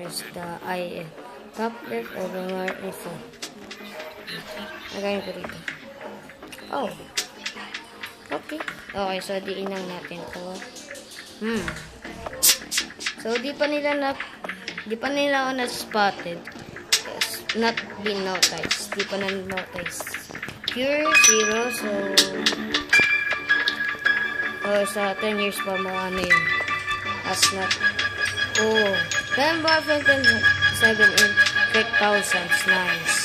press the I top left over more info. Nagayin ko dito. Oh. Okay. Okay, so diin natin to. Hmm. So, di pa nila na, di pa nila ako na-spotted. Yes, not been noticed. Di pa na-noticed. Pure zero, so, oh, sa 10 years pa mo, ano yun. As not, oh, 10 bar 7 in 5,000. Nice.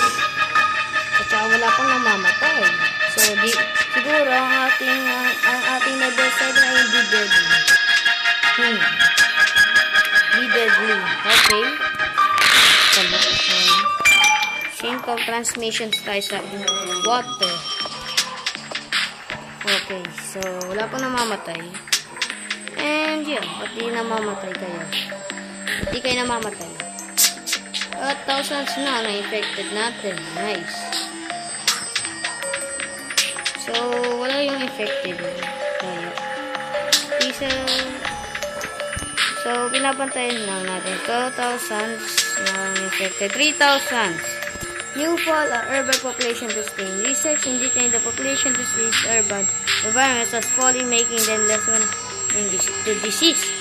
At saka wala pang namamatay. So, di, siguro, ang ating, ang, ang ating na-decide na hindi deadly. Hmm. Be deadly. Okay. Tama. Um, sync of transmissions tayo sa water. Okay. So, wala pang namamatay. And, yun. Ba't di namamatay kayo? Ba't di kayo namamatay? At thousands na na-infected natin. Nice. So, wala yung infected. Kaya. Isa. So, binabantayan lang natin. 2,000 na infected. 3,000. New fall of urban population testing. Research indicating the population to these urban environments as falling, making them less dis- to disease.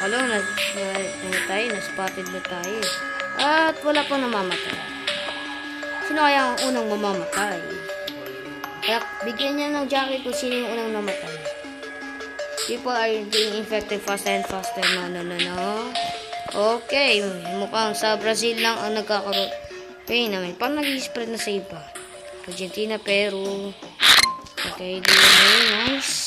Hello, na, na, na tayo, na-spotted na tayo. At wala pang namamatay. Sino kaya ang unang mamamatay? Kaya bigyan niya ng jacket kung sino yung unang namatay. People are being infected faster and faster. No, no, no, no. Okay, mukhang sa Brazil lang ang nagkakaroon. Okay naman, parang nag-spread na sa iba. Argentina, Peru. Okay, nice. Nice.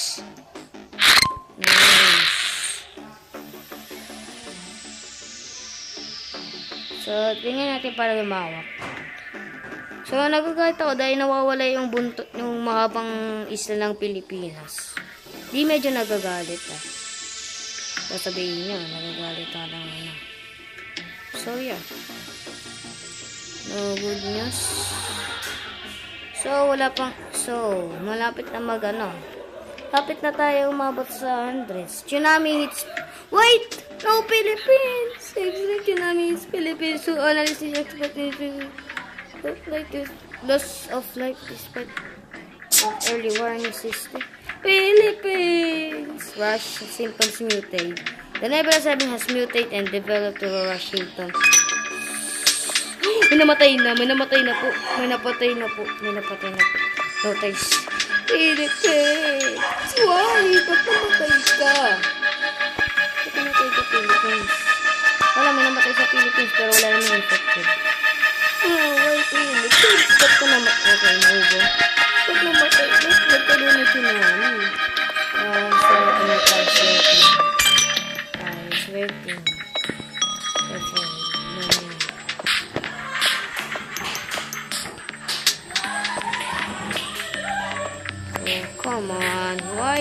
So, tingnan natin para lumawak. So, nagagalit ako dahil nawawala yung buntot, yung mahabang isla ng Pilipinas. Di medyo nagagalit ah. Sasabihin nyo, nagagalit ka lang ano. So, yeah. No good news. So, wala pang, so, malapit na mag ano. Lapit na tayo umabot sa hundreds. Tsunami hits, wait! No, Philippines! Extreme tsunami hits Philippines. So, analysis expectation of like this, loss of life despite early warning system. Philippines! Rush symptoms mutate. The Nebula 7 has mutated and developed to rush symptoms. May namatay na, may namatay na po. May napatay na po. May napatay na po. Notice. Philippines! Why? Ba't namatay ka? Ba't namatay ka, Philippines? Wala, may namatay sa Philippines pero wala naman infected. Oh, why Philippines? Ba't ka naman? Okay, naubo. Ba't namatay? Ba't nagkaroon ng tsunami? Ah,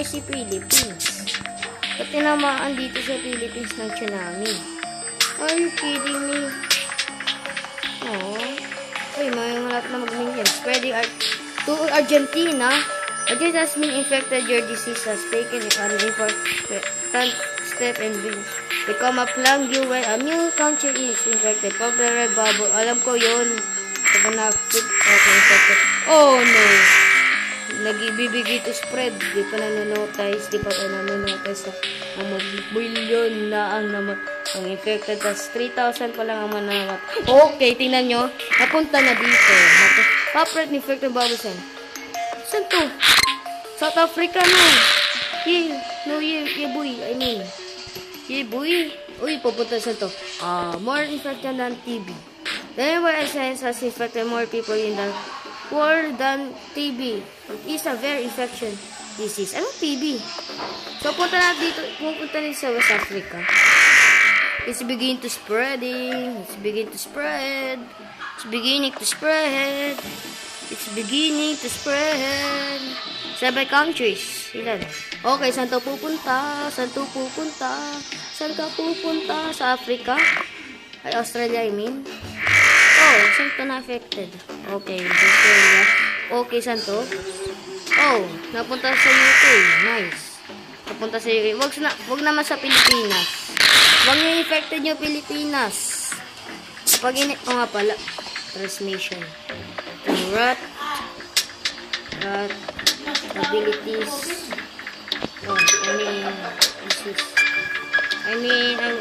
Why si Philippines? Ba't tinamaan dito sa Philippines ng tsunami? Are you kidding me? Oh. Uy, may malapit na mag-million. Spreading Ar to Argentina. Argentina has been infected. Your disease has taken an important step and be- become a plague when a new country is infected. Popular bubble. Alam ko yun. Pag na-fit, okay, infected. Oh, no nagibibigay to spread. Di pa nanonotice, di pa tayo nanonotice na ang mag-billion na ang naman ang infected. Tapos 3,000 pa lang ang manamat. Okay, tingnan nyo. Napunta na dito. Paparet ni infected babusan. Saan to? South Africa no. Ye, no, ye, ye boy. I mean, ye boy. Uy, pupunta sa to. Ah, more infected than TB. The number of science has infected more people in the world than TB. It is a very infection disease. Anong TB? So, punta na dito, pupunta na sa West Africa. It's beginning to spreading. It's beginning to spread. It's beginning to spread. It's beginning to spread. Seven countries. Ilan? Okay, saan to pupunta? Saan to pupunta? Saan ka pupunta? Sa Africa? Ay, Australia, I mean. Oh, saan to na-affected? Okay, Australia. Okay, saan to? Oh, napunta sa UK. Nice. Napunta sa UK. Wag, na, wag naman sa Pilipinas. Wag niyo infected yung Pilipinas. Kapag init ko nga pala, transmission. Rat, rat, abilities. Oh, I mean, is, I mean, ang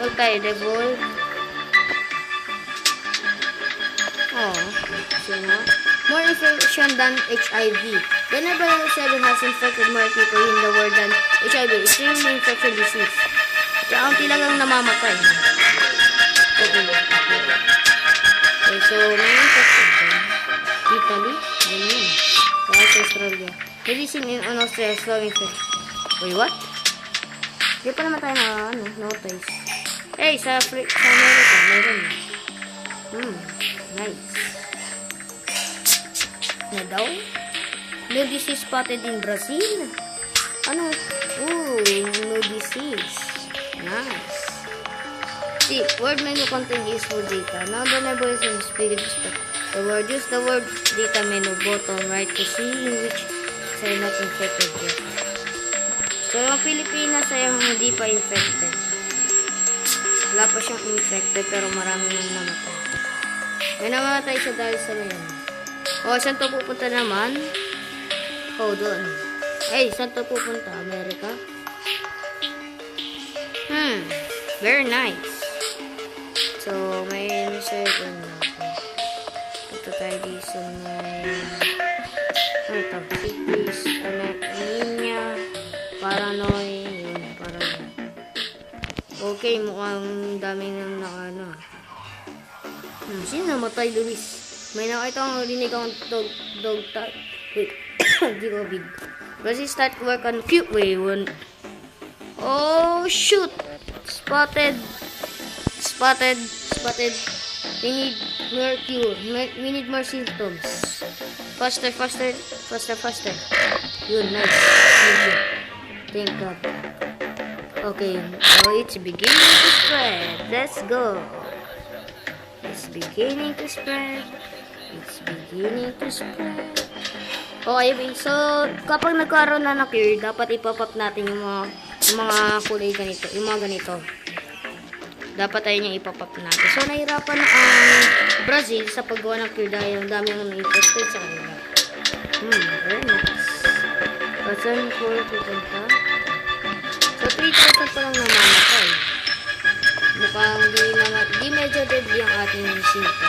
Oh, sino? More infection than HIV. Whenever a cell has infected more people in the world than HIV, extremely infectious disease. Kaya ang tilagang namamatay. Okay. Okay, so, may infection. Italy, ganyan. Kahit Australia. Medicine in an Australia, slow infection. Wait, what? Di pa naman tayo na, ano, notice. Hey, sa, Afri- sa America, meron. Hmm, nice. Na daw? No disease spotted in Brazil. Ano? Ooh, no disease. Nice. See, word menu contain useful data. Now the number is in speed The word use the word data menu button right to see in which say not infected yet. So, yung Pilipinas ay hindi pa infected. Wala pa siyang infected pero marami nang namatay. May namatay siya dahil sa ngayon. O, saan to pupunta naman? Oh, doon. Ay, saan to pupunta? Amerika? Hmm, very nice. So, may second na ako. Punta tayo dito sa may... Ano ito? Cities, ano, Ninya, Paranoy, yun, Paranoy. Okay, mukhang daming nang nakano. Hmm, sino namatay, Luis? May nakita akong rinig akong dog, dog tag. Wait, di ko big. Kasi start work on cute way, one. Oh, shoot! Spotted. Spotted. Spotted. We need more cure. We- need more symptoms. Faster, faster, faster, faster. Yun, nice. Thank you. Thank God. Okay, so it's beginning to spread. Let's go. Beginning to spread. It's beginning to spread. Okay. So, kapag nagkaroon na ng cure, dapat ipapap natin yung mga, yung mga kulay ganito. Yung mga ganito. Dapat tayo niya ipapap natin. So, nahirapan na ang Brazil sa paggawa ng cure dahil ang dami ang na-infected sa kanila. Hmm, very nice. But saan po pupunta? So, 3,000 pa lang namamatay. Mukhang di, naman, di medyo deadly ang ating sinta.